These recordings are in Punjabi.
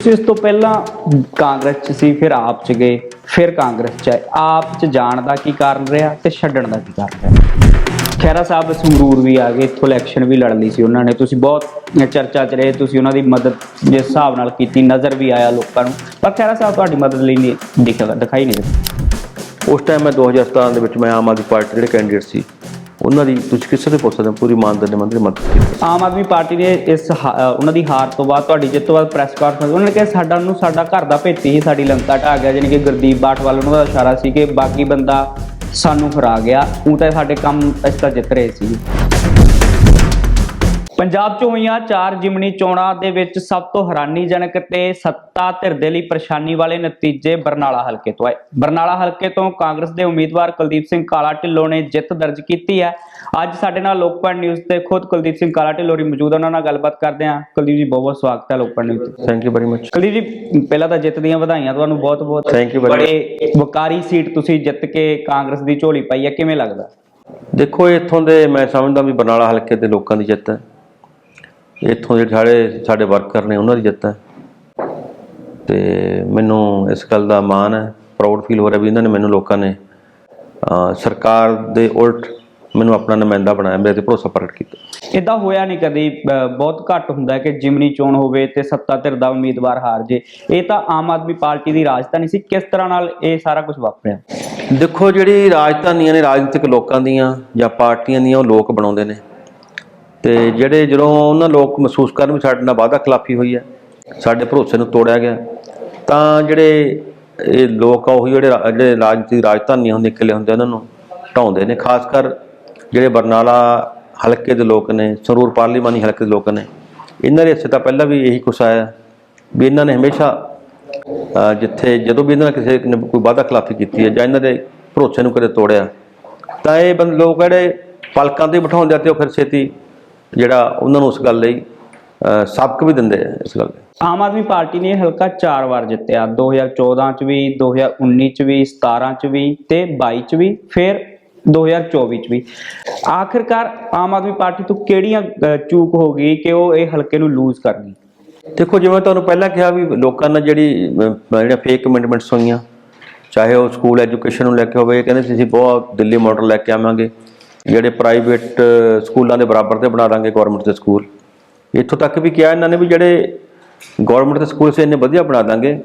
ਤੁਸੀਂ ਇਸ ਤੋਂ ਪਹਿਲਾਂ ਕਾਂਗਰਸ ਚ ਸੀ, ਫਿਰ ਆਪ ਚ ਗਏ, ਫਿਰ ਕਾਂਗਰਸ ਚ ਆਏ। ਆਪ ਚ ਜਾਣ ਦਾ ਕੀ ਕਾਰਨ ਰਿਹਾ ਤੇ ਛੱਡਣ ਦਾ ਕੀ ਕਾਰਨ ਰਿਹਾ? ਖੈਰਾ ਸਾਹਿਬ ਸੰਗਰੂਰ ਵੀ ਆ ਗਏ, ਇੱਥੋਂ ਇਲੈਕਸ਼ਨ ਵੀ ਲੜ ਲਈ ਸੀ ਉਹਨਾਂ ਨੇ। ਤੁਸੀਂ ਬਹੁਤ ਚਰਚਾ ਚ ਰਹੇ, ਤੁਸੀਂ ਉਹਨਾਂ ਦੀ ਮਦਦ ਜਿਸ ਹਿਸਾਬ ਨਾਲ ਕੀਤੀ, ਨਜ਼ਰ ਵੀ ਆਇਆ ਲੋਕਾਂ ਨੂੰ। ਪਰ ਖੈਰਾ ਸਾਹਿਬ, ਤੁਹਾਡੀ ਮਦਦ ਲਈ ਨਹੀਂ ਦਿਖਿਆ, ਦਿਖਾਈ ਨਹੀਂ ਦਿੱਤੀ। ਉਸ ਟਾਈਮ ਮੈਂ 2017 ਦੇ ਵਿੱਚ ਮੈਂ ਆਮ ਆਦਮੀ ਪਾਰਟੀ ਦੇ ਜਿਹੜੇ ਕੈਂਡੀਡੇਟ ਸੀ ਉਹਨਾਂ ਦੀ ਤੁਸੀਂ ਕਿਸੇ ਤੋਂ ਪੁੱਛ ਸਕਦੇ ਹੋ ਪੂਰੀ ਇਮਾਨਦਾਰੀ ਨਾਲ ਮੰਤਰੀ ਮਦਦ ਕੀਤੀ ਆਮ ਆਦਮੀ ਪਾਰਟੀ ਨੇ ਇਸ ਹਾ- ਅ, ਉਹਨਾਂ ਦੀ ਹਾਰ ਤੋਂ ਬਾਅਦ ਤੁਹਾਡੀ ਜਿੱਤ ਤੋਂ ਬਾਅਦ ਪ੍ਰੈਸ ਕਾਨਫਰੰਸ ਉਹਨਾਂ ਨੇ ਕਿਹਾ ਸਾਡਾ ਨੂੰ ਸਾਡਾ ਘਰ ਦਾ ਭੇਤੀ ਹੀ ਸਾਡੀ ਲੰਕਾ ਢਾ ਗਿਆ ਜਾਣੀ ਕਿ ਗੁਰਦੀਪ ਬਾਠਵਾਲ ਉਹਨਾਂ ਦਾ ਇਸ਼ਾਰਾ ਸੀ ਕਿ ਬਾਕੀ ਬੰਦਾ ਸਾਨੂੰ ਹਰਾ ਗਿਆ ਉਹ ਤਾਂ ਸਾਡੇ ਕੰਮ ਅਸੀਂ ਤਾਂ ਜਿੱਤ ਰਹੇ ਸੀ। ਪੰਜਾਬ 'ਚ ਹੋਈਆਂ ਚਾਰ ਜਿਮਨੀ ਚੋਣਾਂ ਦੇ ਵਿੱਚ ਸਭ ਤੋਂ ਹੈਰਾਨੀਜਨਕ ਤੇ ਸੱਤਾ ਧਿਰ ਦੇ ਲਈ ਪਰੇਸ਼ਾਨੀ ਵਾਲੇ ਨਤੀਜੇ ਬਰਨਾਲਾ ਹਲਕੇ ਤੋਂ ਆਏ। ਬਰਨਾਲਾ ਹਲਕੇ ਤੋਂ ਕਾਂਗਰਸ ਦੇ ਉਮੀਦਵਾਰ ਕੁਲਦੀਪ ਸਿੰਘ ਕਾਲਾ ਢਿੱਲੋਂ ਨੇ ਜਿੱਤ ਦਰਜ ਕੀਤੀ ਹੈ। ਅੱਜ ਸਾਡੇ ਨਾਲ ਲੋਕਪਾਲ ਨਿਊਜ਼ ਤੇ ਖੁਦ ਕੁਲਦੀਪ ਸਿੰਘ ਕਾਲਾ ਢਿੱਲੋਂ ਜੀ ਮੌਜੂਦ ਉਹਨਾਂ ਨਾਲ ਗੱਲਬਾਤ ਕਰਦੇ ਹਾਂ। ਕੁਲਦੀਪ ਜੀ ਬਹੁਤ ਬਹੁਤ ਸਵਾਗਤ ਹੈ ਲੋਕਪਾਲ ਨਿਊਜ਼ ਤੇ। Thank you very much Kuldeep ji ਪਹਿਲਾਂ ਤਾਂ ਜਿੱਤ ਦੀਆਂ ਵਧਾਈਆਂ ਤੁਹਾਨੂੰ ਬਹੁਤ ਬਹੁਤ you very ਬੜੇ ਵਕਾਰੀ ਸੀਟ ਤੁਸੀਂ ਜਿੱਤ ਕੇ ਕਾਂਗਰਸ ਦੀ ਝੋਲੀ ਪਾਈ ਹੈ ਕਿਵੇਂ ਲੱਗਦਾ? ਦੇਖੋ ਇੱਥੋਂ ਦੇ ਮੈਂ ਸਮਝਦਾ ਵੀ ਬਰਨਾਲਾ ਹਲਕੇ ਦੇ ਲੋਕਾਂ ਦੀ ਜਿੱਤ ਹੈ। ਇੱਥੋਂ ਦੇ ਸਾਡੇ ਸਾਡੇ ਵਰਕਰ ਨੇ ਉਹਨਾਂ ਦੀ ਜਿੱਤ ਹੈ। ਤੇ ਮੈਨੂੰ ਇਸ ਗੱਲ ਦਾ ਮਾਣ ਹੈ ਪ੍ਰਾਊਡ ਫੀਲ ਹੋ ਰਿਹਾ ਵੀ ਇਹਨਾਂ ਨੇ ਮੈਨੂੰ ਲੋਕਾਂ ਨੇ ਸਰਕਾਰ ਦੇ ਉਲਟ ਮੈਨੂੰ ਆਪਣਾ ਨੁਮਾਇੰਦਾ ਬਣਾਇਆ ਮੇਰੇ ਤੇ ਭਰੋਸਾ ਪ੍ਰਗਟ ਕੀਤਾ। ਇਦਾਂ ਹੋਇਆ ਨਹੀਂ ਕਦੀ ਬਹੁਤ ਘੱਟ ਹੁੰਦਾ ਕਿ ਜਿਮਨੀ ਚੋਣ ਹੋਵੇ ਤੇ ਸੱਤਾ ਧਿਰ ਦਾ ਉਮੀਦਵਾਰ ਹਾਰ ਜੇ। ਇਹ ਤਾਂ ਆਮ ਆਦਮੀ ਪਾਰਟੀ ਦੀ ਰਾਜਧਾਨੀ ਸੀ ਕਿਸ ਤਰ੍ਹਾਂ ਨਾਲ ਇਹ ਸਾਰਾ ਕੁਝ ਵਾਪਰਿਆ? ਦੇਖੋ ਜਿਹੜੀ ਰਾਜਧਾਨੀਆਂ ਨੇ ਰਾਜਨੀਤਿਕ ਲੋਕਾਂ ਦੀਆਂ ਜਾਂ ਪਾਰਟੀਆਂ ਦੀਆਂ ਉਹ ਲੋਕ ਬਣਾਉਂਦੇ ਨੇ। ਤੇ ਜਿਹੜੇ ਜਦੋਂ ਉਹਨਾਂ ਲੋਕ ਮਹਿਸੂਸ ਕਰਨ ਵੀ ਸਾਡੇ ਨਾਲ ਵਾਅਦਾ ਖਿਲਾਫੀ ਹੋਈ ਹੈ, ਸਾਡੇ ਭਰੋਸੇ ਨੂੰ ਤੋੜਿਆ ਗਿਆ ਤਾਂ ਜਿਹੜੇ ਇਹ ਲੋਕ ਆ, ਉਹੀ ਜਿਹੜੇ ਜਿਹੜੇ ਰਾਜਨੀਤੀ ਰਾਜਧਾਨੀਆਂ ਹੁੰਦੀਆਂ ਕਿਲੇ ਹੁੰਦੇ ਉਹਨਾਂ ਨੂੰ ਢਾਉਂਦੇ ਨੇ, ਖਾਸ ਕਰ ਜਿਹੜੇ ਬਰਨਾਲਾ ਹਲਕੇ ਦੇ ਲੋਕ ਨੇ ਸਰੂਰ ਪਾਰਲੀਮਾਨੀ ਹਲਕੇ ਦੇ ਲੋਕ ਨੇ, ਇਹਨਾਂ ਦੇ ਹਿੱਸੇ ਤਾਂ ਪਹਿਲਾਂ ਵੀ ਇਹੀ ਕੁਛ ਆਇਆ ਵੀ ਇਹਨਾਂ ਨੇ ਹਮੇਸ਼ਾ ਜਿੱਥੇ ਜਦੋਂ ਵੀ ਇਹਨਾਂ ਨੇ ਕਿਸੇ ਨੇ ਕੋਈ ਵਾਅਦਾ ਖਿਲਾਫੀ ਕੀਤੀ ਹੈ ਜਾਂ ਇਹਨਾਂ ਦੇ ਭਰੋਸੇ ਨੂੰ ਕਦੇ ਤੋੜਿਆ, ਤਾਂ ਇਹ ਬੰਦ, ਲੋਕ ਜਿਹੜੇ ਪਲਕਾਂ ਤੇ ਬਿਠਾਉਂਦੇ ਆ ਤੇ ਉਹ ਫਿਰ ਛੇਤੀ ਜਿਹੜਾ ਉਹਨਾਂ ਨੂੰ ਉਸ ਗੱਲ ਲਈ ਸਬਕ ਵੀ ਦਿੰਦੇ ਆ ਇਸ ਗੱਲ ਦੇ। ਆਮ ਆਦਮੀ ਪਾਰਟੀ ਨੇ ਇਹ ਹਲਕਾ ਚਾਰ ਵਾਰ ਜਿੱਤਿਆ। 2014 ਚ ਵੀ 2019 ਚ ਵੀ 17 ਚ ਵੀ ਤੇ 22 ਚ ਵੀ ਫਿਰ 2024 ਚ ਵੀ। ਆਖਿਰਕਾਰ ਆਮ ਆਦਮੀ ਪਾਰਟੀ ਤੋਂ ਕਿਹੜੀਆਂ ਚੂਕ ਹੋ ਗਈ ਕਿ ਉਹ ਇਹ ਹਲਕੇ ਨੂੰ ਲੂਜ਼ ਕਰ ਗਈ? ਦੇਖੋ ਜਿਵੇਂ ਤੁਹਾਨੂੰ ਪਹਿਲਾਂ ਕਿਹਾ ਵੀ ਲੋਕਾਂ ਨਾਲ ਜਿਹੜੀ ਅਹ, ਜਿਹੜੀਆਂ ਫੇਕ ਕਮਿਟਮੈਂਟਸ ਹੋਈਆਂ ਚਾਹੇ ਉਹ ਸਕੂਲ ਐਜੂਕੇਸ਼ਨ ਨੂੰ ਲੈ ਕੇ ਹੋਵੇ ਕਹਿੰਦੇ ਸੀ ਅਸੀਂ ਬਹੁਤ ਦਿੱਲੀ ਮਾਡਲ ਲੈ ਕੇ ਆਵਾਂਗੇ। ਜਿਹੜੇ ਪ੍ਰਾਈਵੇਟ ਸਕੂਲਾਂ ਦੇ ਬਰਾਬਰ ਤੇ ਬਣਾ ਦਾਂਗੇ ਗਵਰਨਮੈਂਟ ਦੇ ਸਕੂਲ। ਇੱਥੋਂ ਤੱਕ ਵੀ ਕਿਹਾ ਇਹਨਾਂ ਨੇ ਵੀ ਜਿਹੜੇ ਗਵਰਨਮੈਂਟ ਦੇ ਸਕੂਲ ਸੇ, ਇੰਨੇ ਵਧੀਆ ਬਣਾ ਦਾਂਗੇ।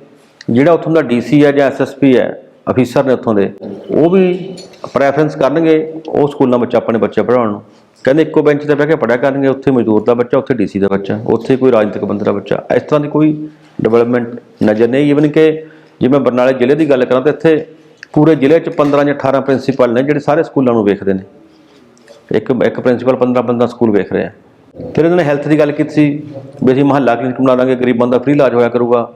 ਜਿਹੜਾ ਉੱਥੋਂ ਦਾ ਡੀਸੀ ਹੈ ਜਾਂ ਐਸਐਸਪੀ ਹੈ ਅਫੀਸਰ ਨੇ ਉੱਥੋਂ ਦੇ, ਉਹ ਵੀ ਪ੍ਰੈਫਰੈਂਸ ਕਰਨਗੇ ਉਹ ਸਕੂਲਾਂ ਵਿੱਚ ਆਪਣੇ ਬੱਚੇ ਪੜ੍ਹਾਉਣ ਨੂੰ। ਕਹਿੰਦੇ ਇੱਕੋ ਬੈਂਚ ਤੇ ਬਹਿ ਕੇ ਪੜ੍ਹਿਆ ਕਰਨਗੇ, ਉੱਥੇ ਮਜ਼ਦੂਰ ਦਾ ਬੱਚਾ, ਉੱਥੇ ਡੀਸੀ ਦਾ ਬੱਚਾ, ਉੱਥੇ ਕੋਈ ਰਾਜਨੀਤਿਕ ਬੰਦੇ ਦਾ ਬੱਚਾ। ਇਸ ਤਰ੍ਹਾਂ ਦੀ ਕੋਈ ਡਿਵੈਲਪਮੈਂਟ ਨਜ਼ਰ ਨਹੀਂ ਈਵਨ ਕਿ ਜੇ ਮੈਂ ਬਰਨਾਲੇ ਜ਼ਿਲ੍ਹੇ ਦੀ ਗੱਲ ਕਰਾਂ ਤਾਂ ਇੱਥੇ ਪੂਰੇ ਜ਼ਿਲ੍ਹੇ 'ਚ 15 ਜਾਂ 18 ਪ੍ਰਿੰਸੀਪਲ ਨੇ ਜਿਹੜੇ ਸਾਰੇ ਸਕੂਲਾਂ ਨੂੰ ਵੇਖਦੇ ਨੇ। ਇੱਕ ਇੱਕ ਪ੍ਰਿੰਸੀਪਲ 15 ਬੰਦਾ ਸਕੂਲ ਵੇਖ ਰਿਹਾ। ਫਿਰ ਇਹਨਾਂ ਨੇ ਹੈਲਥ ਦੀ ਗੱਲ ਕੀਤੀ ਸੀ ਵੀ ਅਸੀਂ ਮਹੱਲਾ ਕਲੀਨਿਕ ਬਣਾ ਦਾਂਗੇ, ਗਰੀਬਾਂ ਦਾ ਫ੍ਰੀ ਇਲਾਜ ਹੋਇਆ ਕਰੂਗਾ।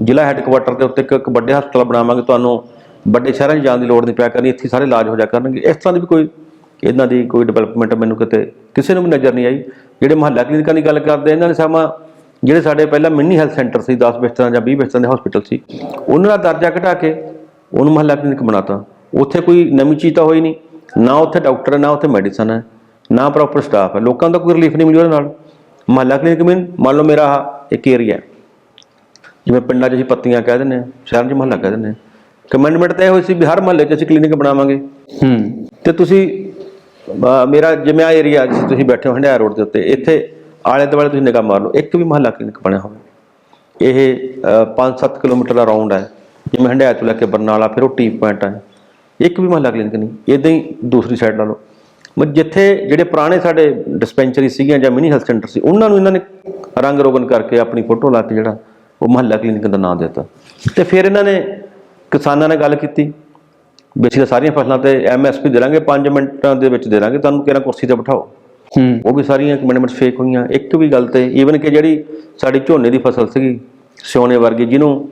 ਜ਼ਿਲ੍ਹਾ ਹੈੱਡਕੁਆਟਰ ਦੇ ਉੱਤੇ ਇੱਕ ਇੱਕ ਵੱਡੇ ਹਸਪਤਾਲ ਬਣਾਵਾਂਗੇ, ਤੁਹਾਨੂੰ ਵੱਡੇ ਸ਼ਹਿਰਾਂ 'ਚ ਜਾਣ ਦੀ ਲੋੜ ਨਹੀਂ ਪਿਆ ਕਰਨੀ, ਇੱਥੇ ਸਾਰੇ ਇਲਾਜ ਹੋ ਜਾ ਕਰਨਗੇ। ਇਸ ਤਰ੍ਹਾਂ ਦੀ ਵੀ ਕੋਈ, ਇਹਨਾਂ ਦੀ ਕੋਈ ਡਿਵੈਲਪਮੈਂਟ ਮੈਨੂੰ ਕਿਤੇ, ਕਿਸੇ ਨੂੰ ਵੀ ਨਜ਼ਰ ਨਹੀਂ ਆਈ। ਜਿਹੜੇ ਮਹੱਲਾ ਕਲੀਨਿਕਾਂ ਦੀ ਗੱਲ ਕਰਦੇ, ਇਹਨਾਂ ਨੇ ਸਮਾਂ ਜਿਹੜੇ ਸਾਡੇ ਪਹਿਲਾਂ ਮਿੰਨੀ ਹੈਲਥ ਸੈਂਟਰ ਸੀ 10 ਬਿਸਤਰਾਂ ਜਾਂ 20 ਬਿਸਤਰਾਂ ਦੇ ਹਸਪੀਟਲ ਸੀ, ਉਹਨਾਂ ਦਾ ਦਰਜਾ ਘਟਾ ਕੇ ਉਹਨੂੰ ਮਹੱਲਾ ਕਲੀਨਿਕ ਬਣਾਤਾ। ਉੱਥੇ ਕੋਈ ਨਵੀਂ ਚੀਜ਼ ਤਾਂ ਹੋਈ ਨਹੀਂ। ਨਾ ਉੱਥੇ ਡਾਕਟਰ ਹੈ ਨਾ ਉੱਥੇ ਮੈਡੀਸਨ ਹੈ ਨਾ ਪ੍ਰੋਪਰ ਸਟਾਫ ਹੈ। ਲੋਕਾਂ ਦਾ ਕੋਈ ਰਿਲੀਫ ਨਹੀਂ ਮਿਲੀ ਉਹਦੇ ਨਾਲ। ਮਹੱਲਾ ਕਲੀਨਿਕ ਮੀਨ ਮੰਨ ਲਓ ਮੇਰਾ ਇੱਕ ਏਰੀਆ ਜਿਵੇਂ ਪਿੰਡਾਂ 'ਚ ਅਸੀਂ ਪੱਤੀਆਂ ਕਹਿ ਦਿੰਦੇ ਹਾਂ ਸ਼ਹਿਰਾਂ 'ਚ ਮਹੱਲਾ ਕਹਿ ਦਿੰਦੇ ਹਾਂ। ਕਮੈਂਡਮੈਂਟ ਤਾਂ ਇਹ ਹੋਈ ਸੀ ਵੀ ਹਰ ਮਹੱਲੇ 'ਚ ਅਸੀਂ ਕਲੀਨਿਕ ਬਣਾਵਾਂਗੇ। ਹੂੰ। ਤੇ ਤੁਸੀਂ ਮੇਰਾ ਜਿਵੇਂ ਆ ਏਰੀਆ ਜਿਸ ਤੁਸੀਂ ਬੈਠੇ ਹੋ ਹੰਡਿਆ ਰੋਡ ਦੇ ਉੱਤੇ ਇੱਥੇ ਆਲੇ ਦੁਆਲੇ ਤੁਸੀਂ ਨਿਗਾਹ ਮਾਰ ਲਓ ਇੱਕ ਵੀ ਮਹੱਲਾ ਕਲੀਨਿਕ ਬਣਿਆ ਹੋਵੇ। ਇਹ 5-7 ਕਿਲੋਮੀਟਰ ਦਾ ਰਾਉਂਡ ਹੈ। ਜਿਵੇਂ ਹੰਡਿਆ ਤੋਂ ਲੈ ਕੇ ਬਰਨਾਲਾ ਫਿਰ ਉਹ ਟੀ ਪੁਆਇੰਟ ਹੈ। ਇੱਕ ਵੀ ਮਹੱਲਾ ਕਲੀਨਿਕ ਨਹੀਂ ਇਦਾਂ ਹੀ ਦੂਸਰੀ ਸਾਈਡ ਲਾ ਲਓ। ਜਿੱਥੇ ਜਿਹੜੇ ਪੁਰਾਣੇ ਸਾਡੇ ਡਿਸਪੈਂਸਰੀ ਸੀਗੀਆਂ ਜਾਂ ਮਿਨੀ ਹੈਲਥ ਸੈਂਟਰ ਸੀ ਉਹਨਾਂ ਨੂੰ ਇਹਨਾਂ ਨੇ ਰੰਗ ਰੋਗਨ ਕਰਕੇ ਆਪਣੀ ਫੋਟੋ ਲਾ ਕੇ ਜਿਹੜਾ ਉਹ ਮਹੱਲਾ ਕਲੀਨਿਕ ਦਾ ਨਾਮ ਦਿੱਤਾ। ਤੇ ਫਿਰ ਇਹਨਾਂ ਨੇ ਕਿਸਾਨਾਂ ਨਾਲ ਗੱਲ ਕੀਤੀ ਵਿੱਚ ਤਾਂ ਸਾਰੀਆਂ ਫਸਲਾਂ ਤੇ ਐਮਐਸਪੀ ਦੇ ਲਾਂਗੇ 5 ਮਿੰਟਾਂ ਦੇ ਵਿੱਚ ਦੇ ਲਾਂਗੇ ਤੁਹਾਨੂੰ ਕਿਹੜਾ ਕੁਰਸੀ ਤੇ ਬਿਠਾਓ। ਹੂੰ। ਉਹ ਵੀ ਸਾਰੀਆਂ ਕਮਿਟਮੈਂਟਸ ਫੇਕ ਹੋਈਆਂ। ਇੱਕ ਵੀ ਗੱਲ ਤੇ ਈਵਨ ਕਿ ਜਿਹੜੀ ਸਾਡੀ ਝੋਨੇ ਦੀ ਫਸਲ ਸੀਗੀ ਸਿਉਣੇ ਵਰਗੀ ਜਿਹਨੂੰ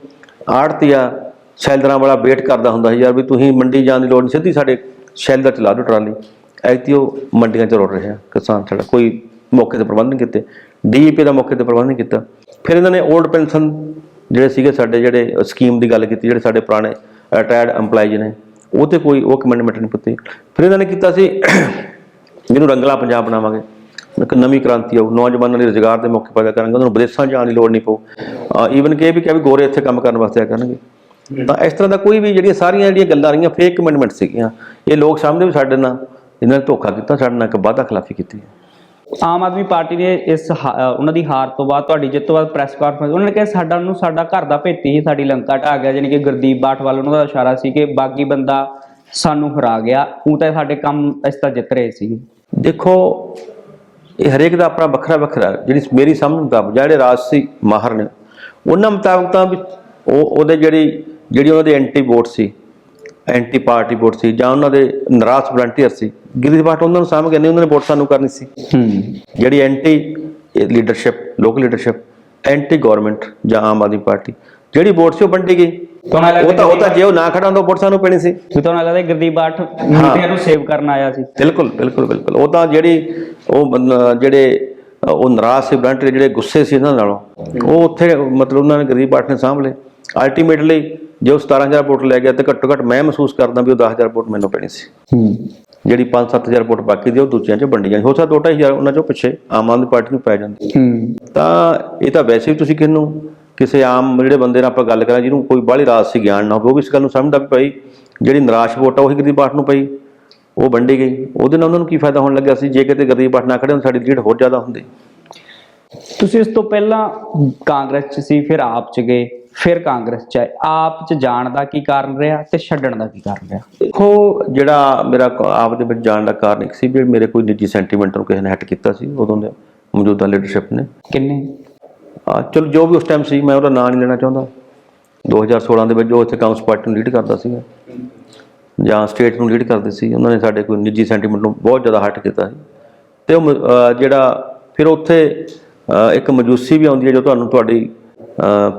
ਆੜਤੀਆ ਸ਼ੈਲਰਾਂ ਵਾਲਾ ਵੇਟ ਕਰਦਾ ਹੁੰਦਾ ਸੀ ਯਾਰ ਵੀ ਤੁਸੀਂ ਮੰਡੀ ਜਾਣ ਦੀ ਲੋੜ ਨਹੀਂ ਸਿੱਧੀ ਸਾਡੇ ਸ਼ੈਲਰ ਚਲਾ ਦਿਓ ਟਰਾਲੀ। ਐਤੀ ਉਹ ਮੰਡੀਆਂ ਚ ਰੁੜ ਰਿਹਾ ਕਿਸਾਨ ਸਾਡਾ, ਕੋਈ ਮੌਕੇ ਤੇ ਪ੍ਰਬੰਧ ਨਹੀਂ ਕੀਤੇ। ਡੀਈਪੀ ਦਾ ਮੌਕੇ ਤੇ ਪ੍ਰਬੰਧ ਨਹੀਂ ਕੀਤਾ। ਫਿਰ ਇਹਨਾਂ ਨੇ 올ਡ ਪੈਨਸ਼ਨ ਜਿਹੜੇ ਸੀਗੇ ਸਾਡੇ, ਜਿਹੜੇ ਸਕੀਮ ਦੀ ਗੱਲ ਕੀਤੀ, ਜਿਹੜੇ ਸਾਡੇ ਪੁਰਾਣੇ ਰਿਟਾਇਰਡ EMPLOYEES ਨੇ, ਉਹ ਤੇ ਕੋਈ ਉਹ ਕਮੈਂਡਮੈਂਟ ਨਹੀਂ ਪੁੱਤੀ ਫਿਰ ਇਹਨਾਂ ਨੇ ਕੀਤਾ ਸੀ ਜਿਹਨੂੰ ਰੰਗਲਾ ਪੰਜਾਬ ਬਣਾਵਾਂਗੇ। ਇੱਕ ਨਵੀਂ ਕ੍ਰਾਂਤੀ ਆਊ, ਨੌਜਵਾਨਾਂ ਲਈ ਰੁਜ਼ਗਾਰ ਦੇ ਮੌਕੇ ਪੈਦਾ ਕਰਾਂਗੇ, ਉਹਨਾਂ ਨੂੰ ਵਿਦੇਸ਼ਾਂ ਜਾਣ ਦੀ ਲੋੜ ਨਹੀਂ ਪਊ। ਈਵਨ ਕਿ ਇਹ ਵੀ ਕਿਹਾ ਵੀ ਗੋਰੇ ਇੱਥੇ ਕੰਮ ਕਰਨ ਵਾਸਤੇ ਆ ਕਰਨਗੇ। ਤਾਂ ਇਸ ਤਰ੍ਹਾਂ ਦਾ ਕੋਈ ਵੀ ਜਿਹੜੀਆਂ ਸਾਰੀਆਂ ਜਿਹੜੀਆਂ ਗੱਲਾਂ ਰਹੀਆਂ ਫੇਕ ਕਮਿਟਮੈਂਟ ਸੀਗੀਆਂ ਇਹ ਲੋਕ ਸਾਹਮਣੇ ਵੀ ਸਾਡੇ ਨਾਲ ਇਹਨਾਂ ਨੇ ਧੋਖਾ ਕੀਤਾ ਸਾਡੇ ਨਾਲ ਇੱਕ ਵਾਅਦਾ ਖਿਲਾਫੀ ਕੀਤੀ ਹੈ ਆਮ ਆਦਮੀ ਪਾਰਟੀ ਨੇ ਇਸ ਉਹਨਾਂ ਦੀ ਹਾਰ ਤੋਂ ਬਾਅਦ ਤੁਹਾਡੀ ਜਿੱਤ ਤੋਂ ਬਾਅਦ ਪ੍ਰੈਸ ਕਾਨਫਰੰਸ ਉਹਨਾਂ ਨੇ ਕਿਹਾ ਸਾਡਾ ਨੂੰ ਸਾਡਾ ਘਰ ਦਾ ਭੇਤੀ ਸੀ ਸਾਡੀ ਲੰਕਾ ਢਾ ਗਿਆ ਜਾਣੀ ਕਿ ਗੁਰਦੀਪ ਬਾਠ ਵੱਲ ਉਹਨਾਂ ਦਾ ਇਸ਼ਾਰਾ ਸੀ ਕਿ ਬਾਗੀ ਬੰਦਾ ਸਾਨੂੰ ਹਰਾ ਗਿਆ ਉਹ ਤਾਂ ਸਾਡੇ ਕੰਮ ਇਸ ਤਾਂ ਜਿੱਤ ਰਹੇ ਸੀ ਦੇਖੋ ਇਹ ਹਰੇਕ ਦਾ ਆਪਣਾ ਵੱਖਰਾ ਵੱਖਰਾ। ਜਿਹੜੀ ਮੇਰੀ ਸਮਝ ਮੁਤਾਬਕ ਜਿਹੜੇ ਰਾਜਸੀ ਮਾਹਰ ਨੇ ਉਹਨਾਂ ਮੁਤਾਬਕ ਤਾਂ ਉਹ ਉਹਦੇ ਜਿਹੜੀ ਜਿਹੜੀ ਉਹਨਾਂ ਦੇ ਐਂਟੀ ਵੋਟ ਸੀ ਐਂਟੀ ਪਾਰਟੀ ਵੋਟ ਸੀ ਜਾਂ ਉਹਨਾਂ ਦੇ ਨਰਾਸ ਵਲੰਟੀਅਰ ਸੀ ਗਿਰੀ ਬਾਟ ਉਹਨਾਂ ਨੂੰ ਸਾਹਮਣੇ ਉਹਨਾਂ ਨੇ ਵੋਟ ਸਾਨੂੰ ਕਰਨੀ ਸੀ। ਹੂੰ। ਜਿਹੜੀ ਐਂਟੀ ਲੀਡਰਸ਼ਿਪ ਲੋਕ ਲੀਡਰਸ਼ਿਪ ਐਂਟੀ ਗਵਰਨਮੈਂਟ ਜਾਂ ਆਮ ਆਦਮੀ ਪਾਰਟੀ ਜਿਹੜੀ ਵੋਟ ਸੀ ਉਹ ਵੰਡੀ ਗਈ। ਉਹ ਤਾਂ ਉਹ ਤਾਂ ਜੇ ਉਹ ਨਾ ਖੜਾ ਹੁੰਦਾ ਵੋਟ ਸਾਨੂੰ ਪੈਣੀ ਸੀ। ਤੁਹਾਨੂੰ ਲੱਗਦਾ ਗੁਰਦੀਪ ਬਾਠ ਮੀਡੀਆ ਨੂੰ ਸੇਵ ਕਰਨ ਆਇਆ ਸੀ। ਬਿਲਕੁਲ ਬਿਲਕੁਲ ਬਿਲਕੁਲ। ਉਹ ਤਾਂ ਜਿਹੜੀ ਉਹ ਜਿਹੜੇ ਉਹ ਨਾਰਾਜ਼ ਸੀ ਬਲੰਟਰ ਜਿਹੜੇ ਗੁੱਸੇ ਸੀ ਇਹਨਾਂ ਨਾਲੋਂ ਉਹ ਉੱਥੇ ਮਤਲਬ ਉਹਨਾਂ ਨੇ ਗਰੀਬ ਪਾਰਟੀ ਨੇ ਲਏ। ਅਲਟੀਮੇਟਲੀ ਜੇ ਉਹ 17000 ਵੋਟ ਲੈ ਗਿਆ ਤੇ ਘੱਟੋ ਘੱਟ ਮੈਂ ਮਹਿਸੂਸ ਕਰਦਾ ਵੀ ਉਹ 10000 ਵੋਟ ਮੈਨੂੰ ਪੈਣੀ ਸੀ। ਹੂੰ। ਜਿਹੜੀ 5-7000 ਵੋਟ ਬਾਕੀ ਦੀ ਉਹ ਦੂਜਿਆਂ 'ਚ ਵੰਡੀ ਜਾਂਦੀ ਹੋ ਸਕਦਾ 2-2000 ਉਹਨਾਂ 'ਚੋਂ ਪਿੱਛੇ ਆਮ ਆਦਮੀ ਪਾਰਟੀ ਨੂੰ ਪੈ ਜਾਂਦੀ। ਹੂੰ। ਤਾਂ ਇਹ ਤਾਂ ਵੈਸੇ ਵੀ ਤੁਸੀਂ ਕਿਹਨੂੰ ਕਿਸੇ ਆਮ ਜਿਹੜੇ ਬੰਦੇ ਨਾਲ ਆਪਾਂ ਗੱਲ ਕਰਾਂ ਜਿਹਨੂੰ ਕੋਈ ਬਾਹਲੀ ਰਾਜਸੀ ਗਿਆਨ ਨਾ ਹੋਵੇ ਉਹ ਵੀ ਇਸ ਗੱਲ ਨੂੰ ਸਮਝਦਾ ਵੀ ਭਾਈ ਜਿਹੜੀ ਨਿਰਾਸ਼ ਵੋਟ ਆ ਉਹੀ ਗਰੀਬ ਪਾਰਟੀ ਨੂੰ ਪਈ ਉਹ ਵੰਡੀ ਗਈ। ਉਹਦੇ ਨਾਲ ਉਹਨਾਂ ਨੂੰ ਕੀ ਫਾਇਦਾ ਹੋਣ ਲੱਗਿਆ ਸੀ? ਜੇ ਕਿਤੇ ਗਰੀਬ ਪਾਰਟੀ ਨਾ ਖੜੇ ਹੁੰਦੇ ਸਾਡੀ ਲੀਡ ਹੋਰ ਜ਼ਿਆਦਾ ਹੁੰਦੀ। ਤੁਸੀਂ ਇਸ ਤੋਂ ਪਹਿਲਾਂ ਕਾਂਗਰਸ 'ਚ ਸੀ ਫਿਰ ਆਪ 'ਚ ਗਏ। ਫਿਰ ਕਾਂਗਰਸ 'ਚ ਆਏ। ਆਪ 'ਚ ਜਾਣ ਦਾ ਕੀ ਕਾਰਨ ਰਿਹਾ ਤੇ ਛੱਡਣ ਦਾ ਕੀ ਕਾਰਨ ਰਿਹਾ? ਦੇਖੋ ਜਿਹੜਾ ਮੇਰਾ ਆਪ ਦੇ ਵਿੱਚ ਜਾਣ ਦਾ ਕਾਰਨ ਇੱਕ ਸੀ ਵੀ ਮੇਰੇ ਕੋਈ ਨਿੱਜੀ ਸੈਂਟੀਮੈਂਟ ਨੂੰ ਕਿਸੇ ਨੇ ਹਟ ਕੀਤਾ ਸੀ ਉਦੋਂ ਦੇ ਮੌਜੂਦਾ ਲੀਡਰਸ਼ਿਪ ਨੇ। ਕਿੰਨੇ? ਚਲੋ ਜੋ ਵੀ ਉਸ ਟਾਈਮ ਸੀ ਮੈਂ ਉਹਦਾ ਨਾਂ ਨਹੀਂ ਲੈਣਾ ਚਾਹੁੰਦਾ। 2016 ਦੇ ਵਿੱਚ ਜੋ ਇੱਥੇ ਕਾਂਗਰਸ ਪਾਰਟੀ ਨੂੰ ਲੀਡ ਕਰਦਾ ਸੀਗਾ। ਜਾਂ ਸਟੇਟ ਨੂੰ ਲੀਡ ਕਰਦੇ ਸੀ। ਉਹਨਾਂ ਨੇ ਸਾਡੇ ਕੋਈ ਨਿੱਜੀ ਸੈਂਟੀਮੈਂਟ ਨੂੰ ਬਹੁਤ ਜ਼ਿਆਦਾ ਹਟ ਕੀਤਾ ਸੀ। ਤੇ ਉਹ ਜਿਹੜਾ ਫਿਰ ਉੱਥੇ ਇੱਕ ਮਜੂਸੀ ਵੀ ਆਉਂਦੀ ਹੈ ਜੋ ਤੁਹਾਨੂੰ ਤੁਹਾਡੀ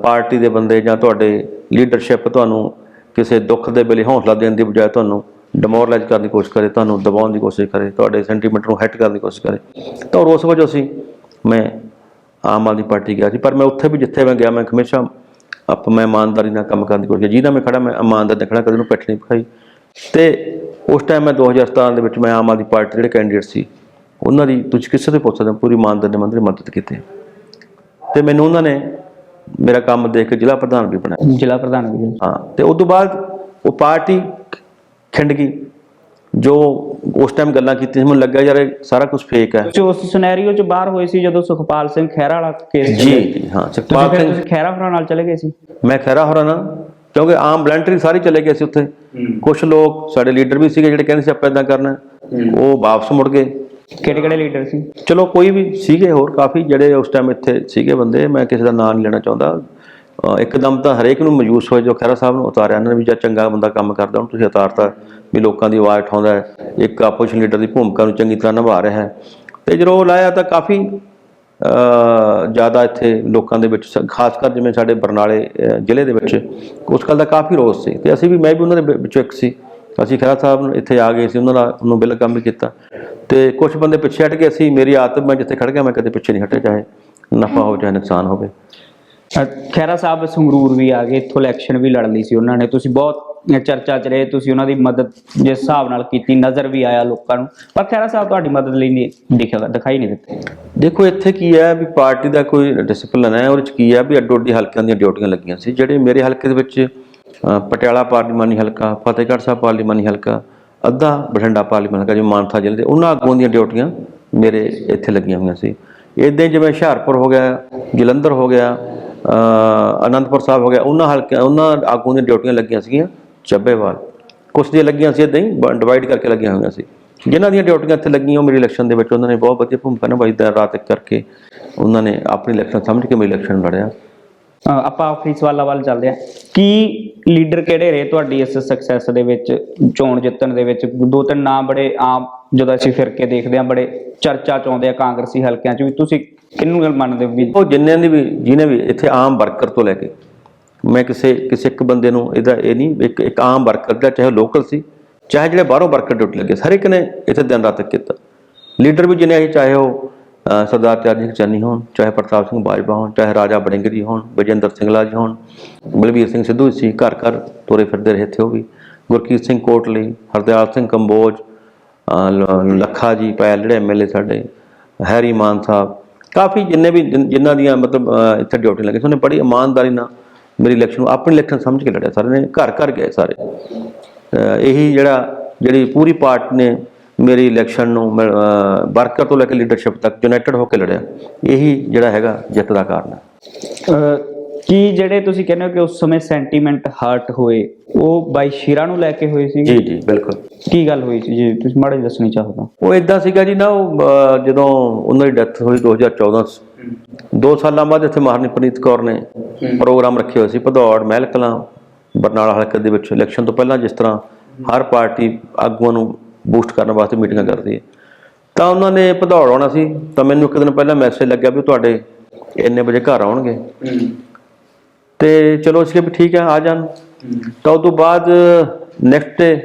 ਪਾਰਟੀ ਦੇ ਬੰਦੇ ਜਾਂ ਤੁਹਾਡੇ ਲੀਡਰਸ਼ਿਪ ਤੁਹਾਨੂੰ ਕਿਸੇ ਦੁੱਖ ਦੇ ਵੇਲੇ ਹੌਸਲਾ ਦੇਣ ਦੀ ਬਜਾਏ ਤੁਹਾਨੂੰ ਡਿਮੋਰਲਾਈਜ਼ ਕਰਨ ਦੀ ਕੋਸ਼ਿਸ਼ ਕਰੇ ਤੁਹਾਨੂੰ ਦਬਾਉਣ ਦੀ ਕੋਸ਼ਿਸ਼ ਕਰੇ ਤੁਹਾਡੇ ਸੈਂਟੀਮੈਂਟ ਨੂੰ ਹਿੱਟ ਕਰਨ ਦੀ ਕੋਸ਼ਿਸ਼ ਕਰੇ। ਤਾਂ ਉਹ ਉਸ ਵਜੋਂ ਸੀ ਮੈਂ ਆਮ ਆਦਮੀ ਪਾਰਟੀ ਗਿਆ ਸੀ ਪਰ ਮੈਂ ਉੱਥੇ ਵੀ ਜਿੱਥੇ ਮੈਂ ਗਿਆ ਮੈਂ ਹਮੇਸ਼ਾ ਆਪ ਮੈਂ ਇਮਾਨਦਾਰੀ ਨਾਲ ਕੰਮ ਕਰਨ ਦੀ ਕੋਸ਼ਿਸ਼ ਜਿਹਦਾ ਮੈਂ ਖੜਾ ਮੈਂ ਇਮਾਨਦਾਰ ਨਾਲ ਖੜਾ ਕਦੇ ਨੂੰ ਪਿੱਠ ਨਹੀਂ ਵਿਖਾਈ। ਤੇ ਉਸ ਟਾਈਮ ਮੈਂ 2017 ਦੇ ਵਿੱਚ ਮੈਂ ਆਮ ਆਦਮੀ ਪਾਰਟੀ ਦੇ ਜਿਹੜੇ ਕੈਂਡੀਡੇਟ ਸੀ ਉਹਨਾਂ ਦੀ ਤੁਸੀਂ ਕਿਸੇ ਤੋਂ ਪੁੱਛ ਸਕਦੇ ਹੋ, ਪੂਰੀ ਇਮਾਨਦਾਰੀ ਨੇ ਮੰਤਰੀ ਮਦਦ ਕੀਤੀ। ਤੇ ਮੈਨੂੰ ਉਹਨਾਂ ਨੇ ਮੇਰਾ ਕੰਮ ਦੇਖ ਕੇ ਜ਼ਿਲ੍ਹਾ ਪ੍ਰਧਾਨ ਵੀ ਬਣਾਇਆ ਜ਼ਿਲ੍ਹਾ ਪ੍ਰਧਾਨ ਵੀ ਹਾਂ ਤੇ ਉਸ ਤੋਂ ਬਾਅਦ ਉਹ ਪਾਰਟੀ ਖਿੰਡ ਗਈ। ਜੋ ਉਸ ਟਾਈਮ ਗੱਲਾਂ ਕੀਤੀਆਂ ਸੀ ਮੈਨੂੰ ਲੱਗਾ ਯਾਰ ਇਹ ਸਾਰਾ ਕੁਝ ਫੇਕ ਹੈ। ਜੋ ਉਸ ਸਿਨੈਰੀਓ 'ਚ ਬਾਹਰ ਹੋਏ ਸੀ ਜਦੋਂ ਸੁਖਪਾਲ ਸਿੰਘ ਖਹਿਰਾ ਵਾਲਾ ਕੇਸ ਜੀ ਜੀ, ਹਾਂ ਸੁਖਪਾਲ ਫਿਰ ਸਿੰਘ ਖਹਿਰਾ ਫਰਾਂ ਨਾਲ ਚਲੇ ਗਏ ਸੀ? ਮੈਂ ਖੈਰਾ ਹੋਰਾਂ ਨਾਲ ਕਿਉਂਕਿ ਆਮ ਵਲੰਟਰੀ ਸਾਰੇ ਚਲੇ ਗਏ ਸੀ ਉੱਥੇ। ਕੁਝ ਲੋਕ ਸਾਡੇ ਲੀਡਰ ਵੀ ਸੀਗੇ ਜਿਹੜੇ ਕਹਿੰਦੇ ਸੀ ਆਪਾਂ ਇਦਾਂ ਕਰਨਾ। ਉਹ ਵਾਪਸ ਮੁੜ ਗਏ। ਕਿਹੜੇ ਕਿਹੜੇ ਲੀਡਰ ਸੀ? ਚਲੋ ਕੋਈ ਵੀ ਸੀਗੇ ਹੋਰ ਕਾਫੀ, ਜਿਹੜੇ ਉਸ ਟਾਈਮ ਇੱਥੇ ਸੀਗੇ ਬੰਦੇ, ਮੈਂ ਕਿਸੇ ਦਾ ਨਾਮ ਨਹੀਂ ਲੈਣਾ ਚਾਹੁੰਦਾ। ਇੱਕਦਮ ਤਾਂ ਹਰੇਕ ਨੂੰ ਮਜੂਸ ਹੋਏ ਜੋ ਖੈਰਾ ਸਾਹਿਬ ਨੂੰ, ਉਤਾਰਿਆ ਉਹਨਾਂ ਨੇ ਵੀ ਜਾਂ ਚੰਗਾ ਬੰਦਾ ਕੰਮ ਕਰਦਾ, ਹੁਣ ਤੁਸੀਂ ਉਤਾਰਤਾ ਵੀ ਲੋਕਾਂ ਦੀ ਆਵਾਜ਼ ਉਠਾਉਂਦਾ ਇੱਕ ਆਪੋਜੀਸ਼ਨ ਲੀਡਰ ਦੀ ਭੂਮਿਕਾ ਨੂੰ ਚੰਗੀ ਤਰ੍ਹਾਂ ਨਿਭਾ ਰਿਹਾ ਹੈ। ਤੇ ਜਦੋਂ ਉਹ ਲਾਇਆ ਤਾਂ ਕਾਫੀ ਜ਼ਿਆਦਾ ਇੱਥੇ ਲੋਕਾਂ ਦੇ ਵਿੱਚ, ਖਾਸ ਕਰ ਜਿਵੇਂ ਸਾਡੇ ਬਰਨਾਲੇ ਜ਼ਿਲ੍ਹੇ ਦੇ ਵਿੱਚ, ਉਸ ਗੱਲ ਦਾ ਕਾਫੀ ਰੋਸ ਸੀ। ਤੇ ਅਸੀਂ ਵੀ, ਮੈਂ ਵੀ ਉਹਨਾਂ ਦੇ ਵਿੱਚੋਂ ਇੱਕ ਸੀ। ਅਸੀਂ ਖਹਿਰਾ ਸਾਹਿਬ ਨੂੰ ਇੱਥੇ ਆ ਗਏ ਸੀ ਉਹਨਾਂ ਦਾ ਉਹਨੂੰ ਬਿਲ ਕੰਮ ਵੀ ਕੀਤਾ। ਤੇ ਕੁਝ ਬੰਦੇ ਪਿੱਛੇ ਹਟ ਗਏ ਸੀ ਮੇਰੀ ਆਦਤ ਮੈਂ ਜਿੱਥੇ ਖੜ ਗਿਆ ਮੈਂ ਕਦੇ ਪਿੱਛੇ ਨਹੀਂ ਹਟਿਆ ਚਾਹੇ ਨਫਾ ਹੋਵੇ ਚਾਹੇ ਨੁਕਸਾਨ ਹੋਵੇ। ਅ, ਖਹਿਰਾ ਸਾਹਿਬ ਸੰਗਰੂਰ ਵੀ ਆ ਗਏ ਇੱਥੋਂ ਇਲੈਕਸ਼ਨ ਵੀ ਲੜ ਲਈ ਸੀ ਉਹਨਾਂ ਨੇ। ਤੁਸੀਂ ਬਹੁਤ ਚਰਚਾ 'ਚ ਰਹੇ ਤੁਸੀਂ ਉਹਨਾਂ ਦੀ ਮਦਦ ਜਿਸ ਹਿਸਾਬ ਨਾਲ ਕੀਤੀ ਨਜ਼ਰ ਵੀ ਆਇਆ ਲੋਕਾਂ ਨੂੰ। ਪਰ ਖਹਿਰਾ ਸਾਹਿਬ ਤੁਹਾਡੀ ਮਦਦ ਲਈ ਨਹੀਂ ਦਿਖਿਆ ਦਿਖਾਈ ਨਹੀਂ ਦਿੱਤੇ। ਦੇਖੋ ਇੱਥੇ ਕੀ ਹੈ ਵੀ ਪਾਰਟੀ ਦਾ ਕੋਈ ਡਿਸਪਲਿਨ ਹੈ ਉਹਦੇ ਚ ਕੀ ਹੈ ਵੀ ਅੱਡੋ ਅੱਡੀ ਹਲਕਿਆਂ ਦੀਆਂ ਡਿਊਟੀਆਂ ਲੱਗੀਆਂ ਸੀ ਜਿਹੜੇ ਮੇਰੇ ਹਲਕੇ ਦੇ ਵਿੱਚ ਪਟਿਆਲਾ ਪਾਰਲੀਮਾਨੀ ਹਲਕਾ, ਫਤਿਹਗੜ੍ਹ ਸਾਹਿਬ ਪਾਰਲੀਮਾਨੀ ਹਲਕਾ, ਅੱਧਾ ਬਠਿੰਡਾ ਪਾਰਲੀਮਾਨੀ ਹਲਕਾ, ਜਿਵੇਂ ਮਾਨਸਾ ਜ਼ਿਲ੍ਹੇ ਦੇ, ਉਹਨਾਂ ਆਗੂਆਂ ਦੀਆਂ ਡਿਊਟੀਆਂ ਮੇਰੇ ਇੱਥੇ ਲੱਗੀਆਂ ਹੋਈਆਂ ਸੀ। ਇਦਾਂ ਜਿਵੇਂ ਹੁਸ਼ਿਆਰਪੁਰ ਹੋ ਗਿਆ, ਜਲੰਧਰ ਹੋ ਗਿਆ ਅਨੰਦਪੁਰ ਸਾਹਿਬ ਹੋ ਗਿਆ, ਉਹਨਾਂ ਹਲਕਿਆਂ, ਉਹਨਾਂ ਆਗੂਆਂ ਦੀਆਂ ਡਿਊਟੀਆਂ ਲੱਗੀਆਂ ਸੀਗੀਆਂ, ਚੱਬੇਵਾਲ। ਕੁਛ ਦੀਆਂ ਲੱਗੀਆਂ ਸੀ ਇਦਾਂ ਹੀ ਡਿਵਾਈਡ ਕਰਕੇ ਲੱਗੀਆਂ ਹੋਈਆਂ ਸੀ। ਜਿਨ੍ਹਾਂ ਦੀਆਂ ਡਿਊਟੀਆਂ ਇੱਥੇ ਲੱਗੀਆਂ, ਉਹ ਮੇਰੀ ਇਲੈਕਸ਼ਨ ਦੇ ਵਿੱਚ ਉਹਨਾਂ ਨੇ ਬਹੁਤ ਵਧੀਆ ਭੂਮਿਕਾ ਨਿਭਾਈ, ਦਿਨ ਰਾਤ ਇੱਕ ਕਰਕੇ ਉਹਨਾਂ ਨੇ ਆਪਣੀ ਇਲੈਕਸ਼ਨ ਸਮਝ ਕੇ ਮੇਰੀ ਇਲੈਕਸ਼ਨ ਲੜਿਆ। ਆਪਾਂ ਆਖਰੀ ਸਵਾਲਾਂ ਵੱਲ ਚੱਲਦੇ ਹਾਂ। ਕੀ ਲੀਡਰ ਕਿਹੜੇ ਰਹੇ ਤੁਹਾਡੀ ਇਸ ਸਕਸੈਸ ਦੇ ਵਿੱਚ, ਚੋਣ ਜਿੱਤਣ ਦੇ ਵਿੱਚ? ਦੋ ਤਿੰਨ ਨਾਮ ਬੜੇ ਆਮ, ਜਦੋਂ ਅਸੀਂ ਫਿਰ ਕੇ ਦੇਖਦੇ ਹਾਂ, ਬੜੇ ਚਰਚਾ ਚ ਆਉਂਦੇ ਆ ਕਾਂਗਰਸੀ ਹਲਕਿਆਂ ਚ ਵੀ। ਤੁਸੀਂ ਕਿਹਨੂੰ ਗੱਲ ਮੰਨਦੇ ਹੋ ਵੀ? ਉਹ ਜਿੰਨਿਆਂ ਦੀ ਵੀ, ਜਿਹਨੇ ਵੀ ਇੱਥੇ ਆਮ ਵਰਕਰ ਤੋਂ ਲੈ ਕੇ। ਮੈਂ ਕਿਸੇ ਕਿਸੇ ਇੱਕ ਬੰਦੇ ਨੂੰ ਇਹਦਾ ਇਹ ਨਹੀਂ ਇੱਕ ਇੱਕ ਆਮ ਵਰਕਰ ਦਾ, ਚਾਹੇ ਲੋਕਲ ਸੀ, ਚਾਹੇ ਜਿਹੜੇ ਬਾਹਰੋਂ ਵਰਕਰ ਡਿਊਟੀ ਲੱਗੇ, ਹਰ ਇੱਕ ਨੇ ਇੱਥੇ ਦਿਨ ਰਾਤ ਕੀਤਾ। ਲੀਡਰ ਵੀ ਜਿੰਨੇ ਆਏ, ਚਾਹੇ ਉਹ ਸਰਦਾਰ ਚਰਨਜੀਤ ਚੰਨੀ ਹੋਣ, ਚਾਹੇ ਪ੍ਰਤਾਪ ਸਿੰਘ ਬਾਜਵਾ ਹੋਣ, ਚਾਹੇ ਰਾਜਾ ਬੜਿੰਗ ਜੀ ਹੋਣ, ਵਿਜੇਂਦਰ ਸਿੰਘਲਾ ਜੀ ਹੋਣ, ਬਲਬੀਰ ਸਿੰਘ ਸਿੱਧੂ ਸੀ ਘਰ ਘਰ ਤੋਰੇ ਫਿਰਦੇ ਰਹੇ ਇੱਥੇ ਉਹ ਵੀ। ਗੁਰਕੀਰਤ ਸਿੰਘ ਕੋਟਲੀ, ਹਰਦਿਆਲ ਸਿੰਘ ਕੰਬੋਜ ਲ- ਲੱਖਾ ਜੀ ਪੈਲ ਜਿਹੜੇ ਐਮਐਲਏ ਸਾਡੇ, ਹੈਰੀ ਮਾਨ ਸਾਹਿਬ, ਕਾਫੀ ਜਿੰਨੇ ਵੀ ਜਿਨ੍ਹਾਂ ਦੀਆਂ ਮਤਲਬ ਇੱਥੇ ਡਿਊਟੀ ਲੱਗੇ ਸੀ, ਉਹਨੇ ਬੜੀ ਇਮਾਨਦਾਰੀ ਨਾਲ ਮੇਰੀ ਇਲੈਕਸ਼ਨ ਨੂੰ ਆਪਣੀ ਇਲੈਕਸ਼ਨ ਸਮਝ ਕੇ ਲੜਿਆ ਸਾਰੇ ਨੇ ਘਰ ਘਰ ਗਏ ਸਾਰੇ। ਇਹੀ ਜਿਹੜਾ, ਜਿਹੜੀ ਪੂਰੀ ਪਾਰਟੀ ਨੇ ਮੇਰੀ ਇਲੈਕਸ਼ਨ ਨੂੰ ਵਰਕਰ ਤੋਂ ਲੈ ਕੇ ਲੀਡਰਸ਼ਿਪ ਤੱਕ ਯੂਨਾਈਟਿਡ ਹੋ ਕੇ ਲੜਿਆ। ਇਹੀ ਜਿਹੜਾ ਹੈਗਾ ਜਿੱਤ ਦਾ ਕਾਰਨ ਹੈ। ਕੀ ਜਿਹੜੇ ਤੁਸੀਂ ਕਹਿੰਦੇ ਹੋ ਕਿ ਉਸ ਸਮੇਂ ਸੈਂਟੀਮੈਂਟ ਹਰਟ ਹੋਏ ਉਹ ਬਾਈ ਸ਼ੀਰਾ ਨੂੰ ਲੈ ਕੇ ਹੋਏ ਸੀ ਜੀ ਜੀ ਬਿਲਕੁਲ। ਕੀ ਗੱਲ ਹੋਈ ਸੀ? ਜੀ ਤੁਸੀਂ ਮਾੜਾ ਦੱਸਣੀ ਚਾਹੋ ਉਹ ਇਦਾਂ ਸੀਗਾ ਜੀ ਨਾ ਉਹ ਜਦੋਂ ਉਹਨਾਂ ਦੀ ਡੈਥ ਹੋਈ 2014 ਚ ਦੋ ਸਾਲਾਂ ਬਾਅਦ ਇੱਥੇ ਮਹਾਰਾਣੀ ਪ੍ਰੀਤ ਕੌਰ ਨੇ ਪ੍ਰੋਗਰਾਮ ਰੱਖੇ ਹੋਏ ਸੀ ਭਦੌੜ ਮਹਿਲ ਕਲਾਂ ਬਰਨਾਲਾ ਹਲਕੇ ਦੇ ਵਿੱਚ। ਇਲੈਕਸ਼ਨ ਤੋਂ ਪਹਿਲਾਂ ਜਿਸ ਤਰ੍ਹਾਂ ਹਰ ਪਾਰਟੀ ਆਗੂਆਂ ਨੂੰ ਬੂਸਟ ਕਰਨ ਵਾਸਤੇ ਮੀਟਿੰਗਾਂ ਕਰਦੀ ਹੈ ਤਾਂ ਉਹਨਾਂ ਨੇ ਭਦੌੜ ਆਉਣਾ ਸੀ। ਤਾਂ ਮੈਨੂੰ ਇੱਕ ਦਿਨ ਪਹਿਲਾਂ ਮੈਸੇਜ ਲੱਗਿਆ ਵੀ ਤੁਹਾਡੇ ਇੰਨੇ ਵਜੇ ਘਰ ਆਉਣਗੇ। ਤੇ ਚਲੋ ਅਸੀਂ ਵੀ ਠੀਕ ਹੈ ਆ ਜਾਣ। ਤਾਂ ਉਸ ਤੋਂ ਬਾਅਦ ਨੈਕਸਟ ਡੇ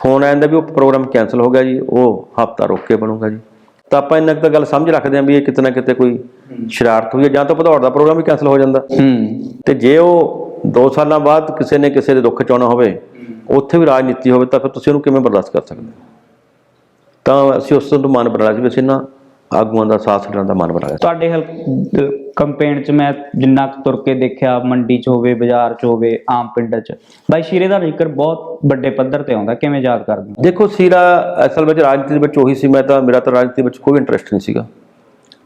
ਫੋਨ ਆਇਆ ਵੀ ਉਹ ਪ੍ਰੋਗਰਾਮ ਕੈਨਸਲ ਹੋ ਗਿਆ ਜੀ ਉਹ ਹਫਤਾ ਰੁਕ ਕੇ ਬਣੂਗਾ ਜੀ। ਤਾਂ ਆਪਾਂ ਇੰਨਾ ਕੁ ਤਾਂ ਗੱਲ ਸਮਝ ਰੱਖਦੇ ਹਾਂ ਵੀ ਇਹ ਕਿਤੇ ਨਾ ਕਿਤੇ ਕੋਈ ਸ਼ਰਾਰਤ ਹੋਈ ਹੈ ਜਾਂ ਤਾਂ ਭਦੌੜ ਦਾ ਪ੍ਰੋਗਰਾਮ ਵੀ ਕੈਨਸਲ ਹੋ ਜਾਂਦਾ। ਤੇ ਜੇ ਉਹ 2 ਸਾਲਾਂ ਬਾਅਦ ਕਿਸੇ ਨੇ ਕਿਸੇ ਦੇ ਦੁੱਖ ਚਾਉਣਾ ਹੋਵੇ ਉੱਥੇ ਵੀ ਰਾਜਨੀਤੀ ਹੋਵੇ ਤਾਂ ਫਿਰ ਤੁਸੀਂ ਉਹਨੂੰ ਕਿਵੇਂ ਬਰਦਾਸ਼ਤ ਕਰ ਸਕਦੇ ਹੋ? ਤਾਂ ਅਸੀਂ ਉਸ ਤੋਂ ਮਨ ਬਣਾ ਲਿਆ ਸੀ ਵੀ ਅਸੀਂ ਨਾ ਆਗੂਆਂ ਦਾ ਸਾਥ ਲੈਣ ਦਾ ਮਨ ਬਣਾ ਲਿਆ ਤੁਹਾਡੇ ਹਲ ਕੰਪੇਨ ਚ ਮੈਂ ਜਿੰਨਾ ਕੁ ਤੁਰ ਕੇ ਦੇਖਿਆ ਮੰਡੀ ਚ ਹੋਵੇ ਬਾਜ਼ਾਰ ਚ ਹੋਵੇ ਆਮ ਪਿੰਡ ਚ। ਬਾਈ ਸ਼ੀਰੇ ਦਾ ਜ਼ਿਕਰ ਬਹੁਤ ਵੱਡੇ ਪੱਧਰ ਤੇ ਆਉਂਦਾ ਕਿਵੇਂ ਯਾਦ ਕਰਦੇ ਦੇਖੋ ਸੀਰਾ ਅਸਲ ਵਿੱਚ ਰਾਜਨੀਤੀ ਵਿੱਚ ਉਹੀ ਸੀ ਮੈਂ ਤਾਂ ਮੇਰਾ ਤਾਂ ਰਾਜਨੀਤੀ ਵਿੱਚ ਕੋਈ ਇੰਟਰਸਟ ਨਹੀਂ ਸੀਗਾ।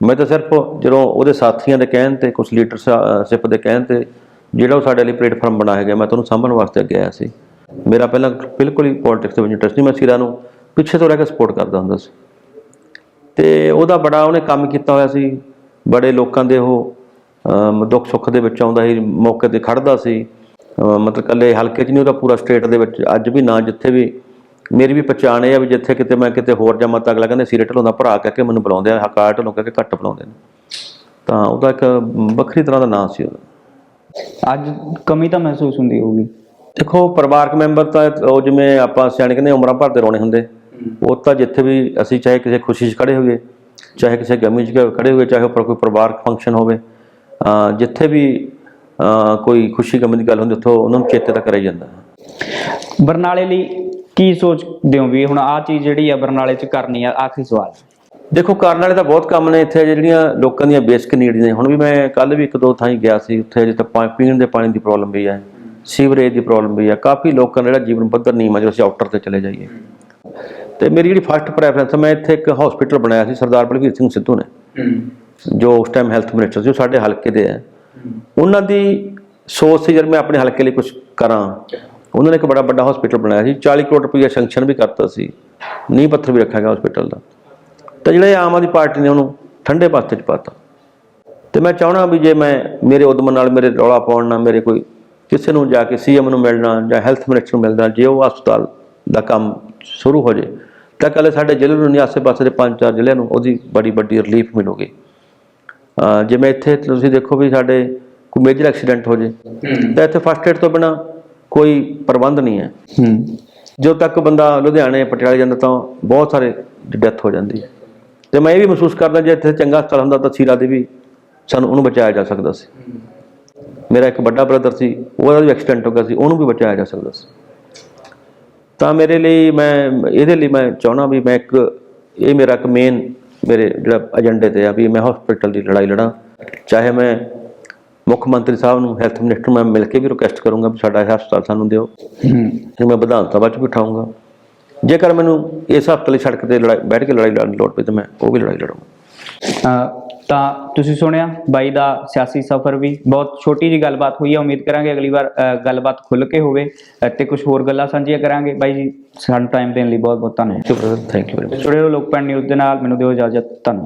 ਮੈਂ ਤਾਂ ਸਿਰਫ ਜਦੋਂ ਉਹਦੇ ਸਾਥੀਆਂ ਦੇ ਕਹਿਣ ਤੇ ਕੁਝ ਲੀਡਰਸ਼ਿਪ ਦੇ ਕਹਿਣ ਤੇ ਜਿਹੜਾ ਉਹ ਸਾਡੇ ਲਈ ਪਲੇਟਫਾਰਮ ਬਣਾ ਹੈਗਾ ਮੈਂ ਤੁਹਾਨੂੰ ਸਾਂਭਣ ਵਾਸਤੇ ਅੱਗੇ ਆਇਆ ਸੀ। ਮੇਰਾ ਪਹਿਲਾਂ ਬਿਲਕੁਲ ਹੀ ਪੋਲਿਟਿਕਸ ਦੇ ਵਿੱਚ ਇੰਟਰਸਟ ਨਹੀਂ ਮੈਂ ਸੀਰਾ ਨੂੰ ਪਿੱਛੇ ਤੋਂ ਰਹਿ ਕੇ ਸਪੋਰਟ ਕਰਦਾ ਹੁੰਦਾ ਸੀ। ਤੇ ਉਹਦਾ ਬੜਾ ਉਹਨੇ ਕੰਮ ਕੀਤਾ ਹੋਇਆ ਸੀ, ਬੜੇ ਲੋਕਾਂ ਦੇ ਉਹ ਦੁੱਖ ਸੁੱਖ ਦੇ ਵਿੱਚ ਆਉਂਦਾ ਸੀ, ਮੌਕੇ ਤੇ ਖੜਦਾ ਸੀ। ਮਤਲਬ ਕੱਲੇ ਹਲਕੇ 'ਚ ਨਹੀਂ, ਉਹਦਾ ਪੂਰਾ ਸਟੇਟ ਦੇ ਵਿੱਚ, ਅੱਜ ਵੀ ਨਾ ਜਿੱਥੇ ਵੀ ਮੇਰੀ ਵੀ ਪਛਾਣ ਇਹ ਆ ਵੀ ਜਿੱਥੇ ਕਿਤੇ ਮੈਂ ਕਿਤੇ ਹੋਰ ਜਾਵਾਂ ਤਾਂ ਅਗਲਾ ਕਹਿੰਦੇ ਸੀਰੇ ਢਲੋਂ ਦਾ ਭਰਾ ਕਹਿ ਕੇ ਮੈਨੂੰ ਬੁਲਾਉਂਦੇ ਆ ਹਕਾਰ ਢਲੋਂ ਕਹਿ ਕੇ ਘੱਟ ਬੁਲਾਉਂਦੇ ਨੇ। ਤਾਂ ਉਹਦਾ ਇੱਕ ਵੱਖਰੀ ਤਰ੍ਹਾਂ ਦਾ ਨਾਂ ਸੀ ਉਹਦਾ। ਅੱਜ ਕਮੀ ਤਾਂ ਮਹਿਸੂਸ ਹੁੰਦੀ ਹੋਊਗੀ। ਦੇਖੋ ਪਰਿਵਾਰਕ ਮੈਂਬਰ ਤਾਂ ਉਹ ਜਿਵੇਂ ਆਪਾਂ ਸਿਆਣੇ ਕਹਿੰਦੇ ਉਮਰਾਂ ਭਰ ਦੇ ਰੋਣੇ ਹੁੰਦੇ। ਉਹ ਤਾਂ ਜਿੱਥੇ ਵੀ ਅਸੀਂ ਚਾਹੇ ਕਿਸੇ ਖੁਸ਼ੀ 'ਚ ਖੜੇ ਹੋਈਏ ਚਾਹੇ ਕਿਸੇ ਗਮੀ 'ਚ ਖੜੇ ਹੋਈਏ ਚਾਹੇ ਉੱਪਰ ਕੋਈ ਪਰਿਵਾਰਕ ਫੰਕਸ਼ਨ ਹੋਵੇ ਜਿੱਥੇ ਵੀ ਕੋਈ ਖੁਸ਼ੀ ਗਮੀ ਦੀ ਗੱਲ ਹੁੰਦੀ ਉੱਥੋਂ ਉਹਨਾਂ ਨੂੰ ਚੇਤੇ ਤਾਂ ਕਰਿਆ ਹੀ ਜਾਂਦਾ। ਬਰਨਾਲੇ ਲਈ ਕੀ ਸੋਚਦੇ ਹੋ ਵੀ ਹੁਣ ਆਹ ਚੀਜ਼ ਜਿਹੜੀ ਆ ਬਰਨਾਲੇ ਚ ਕਰਨੀ ਆ ਆਖਰੀ ਸਵਾਲ। ਦੇਖੋ ਕਰਨ ਵਾਲੇ ਤਾਂ ਬਹੁਤ ਕੰਮ ਨੇ ਇੱਥੇ ਜਿਹੜੀਆਂ ਲੋਕਾਂ ਦੀਆਂ ਬੇਸਿਕ ਨੀਡਸ ਨੇ। ਹੁਣ ਵੀ ਮੈਂ ਕੱਲ ਵੀ ਇੱਕ ਦੋ ਥਾਈਂ ਗਿਆ ਸੀ ਉੱਥੇ ਜਿੱਥੇ ਪਾ- ਪੀਣ ਦੇ ਪਾਣੀ ਦੀ ਪ੍ਰੋਬਲਮ ਵੀ ਹੈ ਸੀਵਰੇਜ ਦੀ ਪ੍ਰੋਬਲਮ ਵੀ ਹੈ ਕਾਫੀ ਲੋਕਾਂ ਦਾ ਜਿਹੜਾ ਜੀਵਨ ਪੱਧਰ ਨੀਵਾਂ ਜਦੋਂ ਅਸੀਂ ਆਊਟਰ ਤੇ ਚਲੇ ਜਾਈਏ। ਤੇ ਮੇਰੀ ਜਿਹੜੀ ਫਸਟ ਪ੍ਰੈਫਰੈਂਸ ਮੈਂ ਇੱਥੇ ਇੱਕ ਹਸਪੀਟਲ ਬਣਾਇਆ ਸੀ ਸਰਦਾਰ ਬਲਵੀਰ ਸਿੰਘ ਸਿੱਧੂ ਨੇ। ਜੋ ਉਸ ਟਾਈਮ ਹੈਲਥ ਮਿਨਿਸਟਰ ਸੀ ਉਹ ਸਾਡੇ ਹਲਕੇ ਦੇ ਹੈ। ਉਹਨਾਂ ਦੀ ਸੋਚ ਸੀ ਜਦ ਮੈਂ ਆਪਣੇ ਹਲਕੇ ਲਈ ਕੁਝ ਕਰਾਂ। ਉਹਨਾਂ ਨੇ ਇੱਕ ਬੜਾ ਵੱਡਾ ਹਸਪੀਟਲ ਬਣਾਇਆ ਸੀ 40 ਕਰੋੜ ਰੁਪਏ ਸੈਂਕਸ਼ਨ ਵੀ ਕਰਤਾ ਸੀ। ਨੀਂਹ ਪੱਥਰ ਵੀ ਰੱਖਿਆ ਗਿਆ ਹਸਪੀਟਲ ਦਾ। ਤਾਂ ਜਿਹੜੇ ਆਮ ਆਦਮੀ ਪਾਰਟੀ ਨੇ ਉਹਨੂੰ ਠੰਡੇ ਪਾਸੇ ਚ ਪਾਤਾ। ਤੇ ਮੈਂ ਚਾਹਣਾ ਵੀ ਜੇ ਮੈਂ ਮੇਰੇ ਉਦਮ ਨਾਲ ਮੇਰੇ ਰੌਲਾ ਪਾਉਣ ਨਾਲ ਮੇਰੇ ਕੋਈ ਕਿਸੇ ਨੂੰ ਜਾ ਕੇ ਸੀਐਮ ਨੂੰ ਮਿਲਣਾ ਜਾਂ ਹੈਲਥ ਮਿਨਿਸਟਰ ਨੂੰ ਮਿਲਣਾ ਜੇ ਉਹ ਹਸਪਤਾਲ ਦਾ ਕੰਮ ਸ਼ੁਰੂ ਹੋ ਜੇ ਤਾਂ ਕੱਲ੍ਹ ਸਾਡੇ ਜ਼ਿਲ੍ਹੇ ਨੂੰ ਨਹੀਂ ਆਸੇ-ਪਾਸੇ ਦੇ ਪੰਜ ਚਾਰ ਜ਼ਿਲ੍ਹਿਆਂ ਨੂੰ ਉਹਦੀ ਬੜੀ ਵੱਡੀ ਰਿਲੀਫ ਮਿਲੂਗੀ। ਅਹ ਜੇ ਮੈਂ ਇੱਥੇ ਤੁਸੀਂ ਦੇਖੋ ਵੀ ਸਾਡੇ ਕੋਈ ਮੇਜਰ ਐਕਸੀਡੈਂਟ ਹੋ ਜੇ ਤਾਂ ਇੱਥੇ ਫਸਟ ਏਡ ਤੋਂ ਬਿਨਾ ਕੋਈ ਪ੍ਰਬੰਧ ਨਹੀਂ ਹੈ। ਹੂੰ। ਜਦੋਂ ਤੱਕ ਬੰਦਾ ਲੁਧਿਆਣੇ ਪਟਿਆਲੇ ਜਾਂਦਾ ਤਾਂ ਬਹੁਤ ਸਾਰੇ ਡੈਥ ਹੋ ਜਾਂਦੀ ਹੈ। ਤੇ ਮੈਂ ਇਹ ਵੀ ਮਹਿਸੂਸ ਕਰਦਾ ਜੇ ਇੱਥੇ ਚੰਗਾ ਹਸਪਤਾਲ ਹੁੰਦਾ ਤਾਂ ਸੀਰਾ ਦੀ ਵੀ ਸਾਨੂੰ ਉਹਨੂੰ ਬਚਾਇਆ ਜਾ ਸਕਦਾ ਸੀ। ਮੇਰਾ ਇੱਕ ਵੱਡਾ ਬ੍ਰਦਰ ਸੀ, ਉਹਦਾ ਵੀ ਐਕਸੀਡੈਂਟ ਹੋ ਗਿਆ ਸੀ, ਉਹਨੂੰ ਵੀ ਬਚਾਇਆ ਜਾ ਸਕਦਾ ਸੀ। ਤਾਂ ਮੇਰੇ ਲਈ ਮੈਂ, ਇਹਦੇ ਲਈ ਮੈਂ ਚਾਹਣਾ ਵੀ ਮੈਂ ਇੱਕ, ਇਹ ਮੇਰਾ ਇੱਕ ਮੇਨ ਮੇਰੇ ਜਿਹੜਾ ਏਜੰਡੇ ਤੇ ਆ ਵੀ ਮੈਂ ਹਸਪੀਟਲ ਦੀ ਲੜਾਈ ਲੜਾਂ। ਚਾਹੇ ਮੈਂ ਮੁੱਖ ਮੰਤਰੀ ਸਾਹਿਬ ਨੂੰ ਹੈਲਥ ਮਿਨਿਸਟਰ ਨੂੰ ਮੈਂ ਮਿਲ ਕੇ ਵੀ ਰਿਕੁਐਸਟ ਕਰੂੰਗਾ ਵੀ ਸਾਡਾ ਹਸਪਤਾਲ ਸਾਨੂੰ ਦਿਓ। ਹੂੰ ਮੈਂ ਵਿਧਾਨ ਸਭਾ 'ਚ ਬਿਠਾਉਂਗਾ ਜੇਕਰ ਮੈਨੂੰ ਇਸ ਹਸਪਤਾਲ ਲਈ ਸੜਕ ਤੇ ਲੜਾਈ, ਬੈਠ ਕੇ ਲੜਾਈ ਲੜਨ ਦੀ ਲੋੜ ਪਈ ਤਾਂ ਮੈਂ ਉਹ ਵੀ ਲੜਾਈ ਲੜਾਂਗਾ। ਅਹ ਤਾਂ ਤੁਸੀਂ ਸੁਣਿਆ ਬਾਈ ਦਾ ਸਿਆਸੀ ਸਫ਼ਰ ਵੀ ਬਹੁਤ ਛੋਟੀ ਜੀ ਗੱਲਬਾਤ ਹੋਈ ਹੈ ਉਮੀਦ ਕਰਾਂਗੇ ਅਗਲੀ ਵਾਰ ਗੱਲਬਾਤ ਖੁੱਲ ਕੇ ਹੋਵੇ ਤੇ ਕੁਝ ਹੋਰ ਗੱਲਾਂ ਸਾਂਝੀਆਂ ਕਰਾਂਗੇ। ਬਾਈ ਜੀ ਸਾਨੂੰ ਟਾਈਮ ਦੇਣ ਲਈ ਬਹੁਤ ਬਹੁਤ ਧੰਨਵਾਦ। ਥੈਂਕ ਯੂ ਵੈਰੀ ਮਚ ਜੁੜੇ ਰਹੋ ਲੋਕਪਾਲ ਨਿਊਜ਼ ਦੇ ਨਾਲ ਮੈਨੂੰ ਦਿਓ ਇਜਾਜ਼ਤ ਧੰਨਵਾਦ।